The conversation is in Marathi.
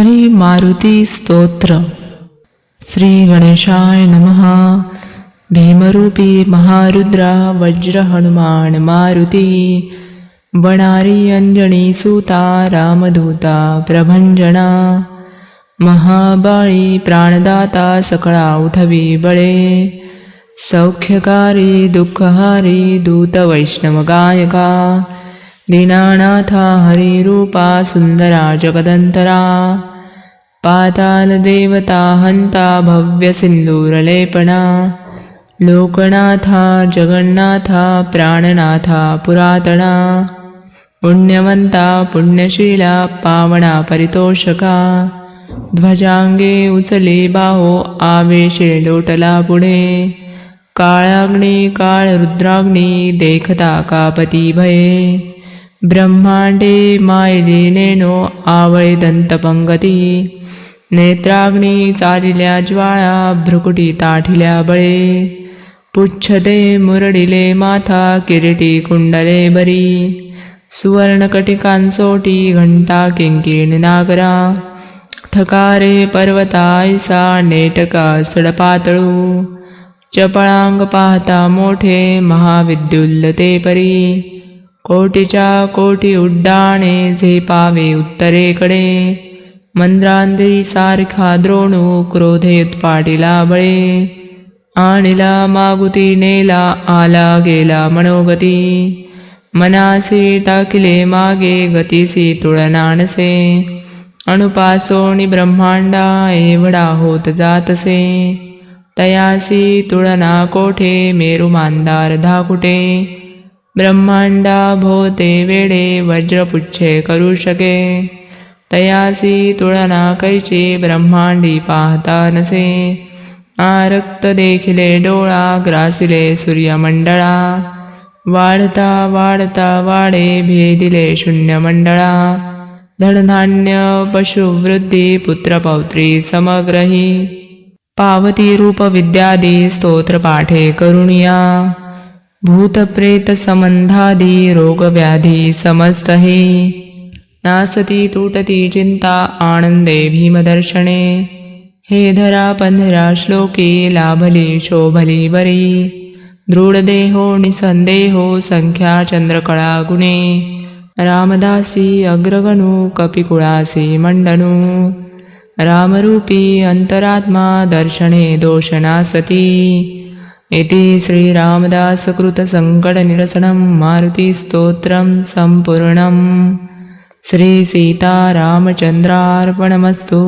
श्रीमारुतिस्तोत्र श्रीगणेशाय नमः। भीमरूपी महारुद्रा वज्रहनुमान् मारुति। वणारी अञ्जनीसूता रामधूता प्रभञ्जना। महाबाळी प्राणदाता सकळा उठवी बळे। सौख्यकारी दुःखहारी दूतवैष्णवगायका। दीनानाथा हरिरूपा सुन्दरा जगदन्तरा। पातालदेवता हन्ता भव्यसिन्दूरलेपणा लोकनाथा जगन्नाथा प्राणनाथा पुरातणा पुण्यवंता पुण्यशीला पावना परितोषका। ध्वजाङ्गे उचले बाहो आवेशे लोटला पुढे काळाग्नी काळरुद्राग्नी देखता कापती भये। ब्रह्मांडे मायली नेनो आवळे दंतपंगती नेत्राग्नी चालिल्या ज्वाळा भ्रुकुटी ताठिल्या बळे। पुच्छते मुरडिले माथा किरीटी कुंडले बरी। सुवर्णकटिकांसोटी घंटा किंकिण नागरा। ठकारे पर्वतायसा नेटका सडपातळू। चपळांग पाहता मोठे महाविद्युल्लते परी। कोटीच्या कोटी उड्डाणे झेपावे उत्तरेकडे. मंद्रांधी सारखा द्रोणू क्रोधे उत्पाटिला बळे. आणिला मागुती नेला आला गेला मनोगती. मनासी टाकिले मागे गतीसी तुळनाणसे अणुपासोणी ब्रह्मांडा एवढा होत जातसे. तयासी तुळना कोठे मेरू मांदार धाकुटे. ब्रह्मांडा भोते वेडे वज्रपुच्छे करू शके। तयासी तुळना कैची ब्रह्मांडी पाहता नसे। आरक्त देखिले डोळा ग्रासिले सूर्यमंडळा। वाढता वाढता वाडे भेदिले शून्यमंडळा। धनधान्य पशुवृद्धी पुत्रपौत्री समग्रही। पावती रूप विद्यादी स्तोत्रपाठे करुणिया। भूतप्रेत संबंधादी रोगव्याधी समस्त हे नासती तुटती चिंता आनंदे भीमदर्शने। हे धरा पंधरा श्लोकी लाभली शोभली बरी दृढदेहो निसंदेहो संख्या चंद्रकळा गुणे। रामदासी अग्रगणू कपिकुळासी मंडनू रामरूपी अंतरात्मा दर्शने दोषनासती। इति श्रीरामदासकृतसङ्कटनिरसनं मारुतिस्तोत्रं सम्पूर्णम्। श्रीसीतारामचन्द्रार्पणमस्तु